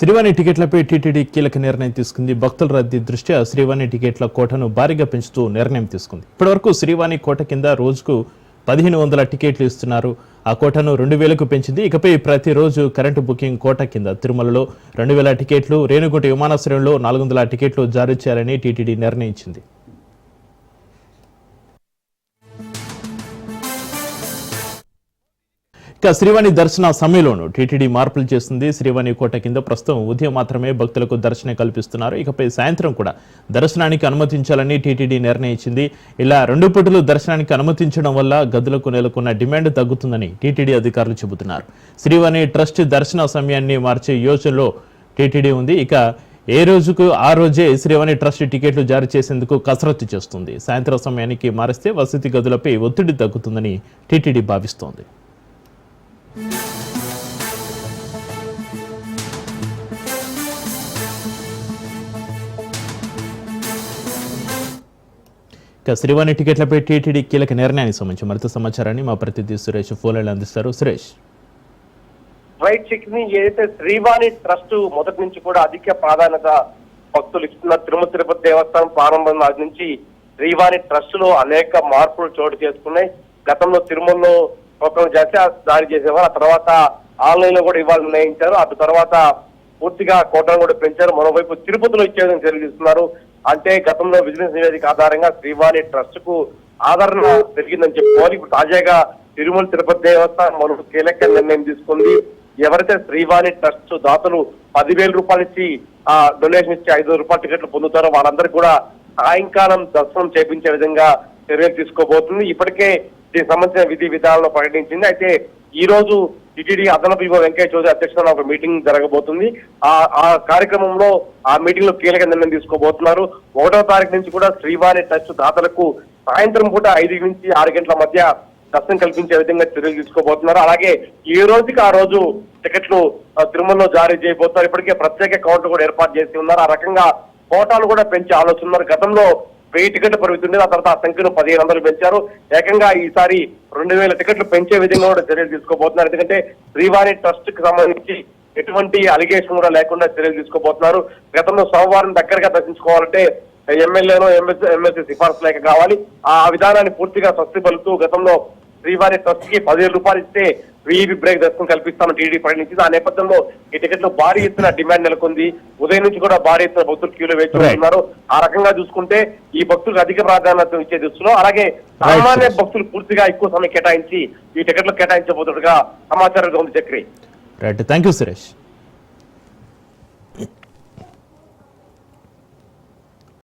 Srivani టికెట్లపై TTD కీలక నిర్ణయం తీసుకుంది. భక్తుల రద్దీ దృష్ట్యా శ్రీవాణి టికెట్ల కోటను భారీగా పెంచుతూ నిర్ణయం తీసుకుంది. ఇప్పటివరకు శ్రీవాణి కోట కింద రోజుకు పదిహేను వందల టికెట్లు ఇస్తున్నారు. ఆ కోటను రెండు వేలకు పెంచింది. ఇకపై ప్రతిరోజు కరెంటు బుకింగ్ కోట కింద. తిరుమలలో రెండు వేల టికెట్లు రేణుగుంట విమానాశ్రయంలో నాలుగు వందల టికెట్లు జారీ చేయాలని టీటీడీ నిర్ణయించింది. ఇక శ్రీవాణి దర్శన సమయంలోనూ టీటీడీ మార్పులు చేస్తుంది. శ్రీవాణి కోట కింద ప్రస్తుతం ఉదయం మాత్రమే భక్తులకు దర్శనం కల్పిస్తున్నారు. ఇకపై సాయంత్రం కూడా దర్శనానికి అనుమతించాలని టీటీడీ నిర్ణయించింది. ఇలా రెండు పూటలు దర్శనానికి అనుమతించడం వల్ల గదులకు నెలకొన్న డిమాండ్ తగ్గుతుందని టీటీడీ అధికారులు చెబుతున్నారు. శ్రీవాణి ట్రస్ట్ దర్శన సమయాన్ని మార్చే యోచనలో టీటీడీ ఉంది. ఇక ఏ రోజుకు ఆ రోజే శ్రీవాణి ట్రస్ట్ టికెట్లు జారీ చేసేందుకు కసరత్తు చేస్తుంది. సాయంత్రం సమయానికి మారిస్తే వసతి గదులపై ఒత్తిడి తగ్గుతుందని టీటీడీ భావిస్తోంది. శ్రీవాణి టికెట్లపై టీటీడీ కీలక నిర్ణయానికి సంబంధించి మరింత సమాచారాన్ని మా ప్రతినిధి సురేష్ ఫోన్లో అందిస్తారు. సురేష్. రైట్ చెక్ని ఏదైతే శ్రీవాణి ట్రస్ట్ మొదటి నుంచి కూడా అధిక ప్రాధాన్యత భక్తులు ఇస్తున్న తిరుమల తిరుపతి దేవస్థానం ప్రారంభం నాటి నుంచి శ్రీవాణి ట్రస్ట్లో అనేక మార్పులు చోటు చేసుకున్నాయి. గతంలో తిరుమలలో టోకన్ చేసి దాడి చేసేవారు ఆ తర్వాత ఆన్లైన్లో కూడా ఇవ్వాలి నిర్ణయించారు. అటు తర్వాత పూర్తిగా కోటను కూడా పెంచారు. మరోవైపు తిరుపతిలో ఇచ్చేదని తెలియజేస్తున్నారు అంటే గతంలో విజిలెన్స్ నివేదిక ఆధారంగా శ్రీవాణి ట్రస్ట్కు ఆదరణ పెరిగిందని చెప్పుకోవాలి. ఇప్పుడు తాజాగా తిరుమల తిరుపతి దేవస్థానం మరో కీలక నిర్ణయం తీసుకుంది. ఎవరైతే శ్రీవాణి ట్రస్ట్ దాతలు పదివేల రూపాయలు ఇచ్చి ఆ డొనేషన్ ఇచ్చి ఐదు రూపాయల టికెట్లు పొందుతారో వాళ్ళందరికీ కూడా సాయంకాలం దర్శనం చేపించే విధంగా చర్యలు తీసుకోబోతుంది. ఇప్పటికే దీనికి సంబంధించిన విధి విధానాలను ప్రకటించింది. అయితే ఈ రోజు టిటిడి అదనపు ఈవో వెంకయ్య చౌదరి అధ్యక్షతన ఒక మీటింగ్ జరగబోతుంది. ఆ ఆ కార్యక్రమంలో ఆ మీటింగ్లో కీలక నిర్ణయం తీసుకోబోతున్నారు. ఒకటో తారీఖు నుంచి కూడా శ్రీవాణి ట్రస్ట్ దాతలకు సాయంత్రం పూట ఐదు నుంచి ఆరు గంటల మధ్య దర్శనం కల్పించే విధంగా చర్యలు తీసుకోబోతున్నారు. అలాగే ఈ రోజుకి ఆ రోజు టికెట్లు తిరుమలలో జారీ చేయబోతున్నారు. ఇప్పటికే ప్రత్యేక కౌంటర్ కూడా ఏర్పాటు చేసి ఉన్నారు. ఆ రకంగా కోటాలు కూడా పెంచే ఆలోచన ఉన్నారు. గతంలో వెయ్యి టికెట్ల పరిమితి ఉండేది ఆ తర్వాత ఆ సంఖ్యను పదిహేను వందలు పెంచారు. ఏకంగా ఈసారి రెండు వేల టికెట్లు పెంచే విధంగా కూడా చర్యలు తీసుకోబోతున్నారు. ఎందుకంటే శ్రీవాణి ట్రస్ట్కి సంబంధించి ఎటువంటి అలిగేషన్ కూడా లేకుండా చర్యలు తీసుకోబోతున్నారు. గతంలో సోమవారం దగ్గరగా దర్శించుకోవాలంటే ఎమ్మెల్యేనో ఎమ్మెల్సీ ఎమ్మెల్సీ సిఫార్సు లేక కావాలి. ఆ విధానాన్ని పూర్తిగా స్వస్తి పలుతూ గతంలో శ్రీవారి ట్రస్ట్కి పదివేల రూపాయలు ఇస్తే వీవీ బ్రేక్ దర్శనం కల్పిస్తామని టీడీ ప్రకటించింది ఆ నేపథ్యంలో ఈ టికెట్లు భారీ ఎత్తున డిమాండ్ నెలకొంది. ఉదయం నుంచి కూడా భారీ ఎత్తున భక్తులు క్యూలో వేచి. ఉన్నారు. ఆ రకంగా చూసుకుంటే ఈ భక్తులకు అధిక ప్రాధాన్యత ఇచ్చే దృష్టిలో అలాగే సామాన్య భక్తులు పూర్తిగా ఎక్కువ సమయం కేటాయించి ఈ టికెట్లు కేటాయించబోతున్నట్టుగా సమాచారం ఉంది Chakri right thank you Suresh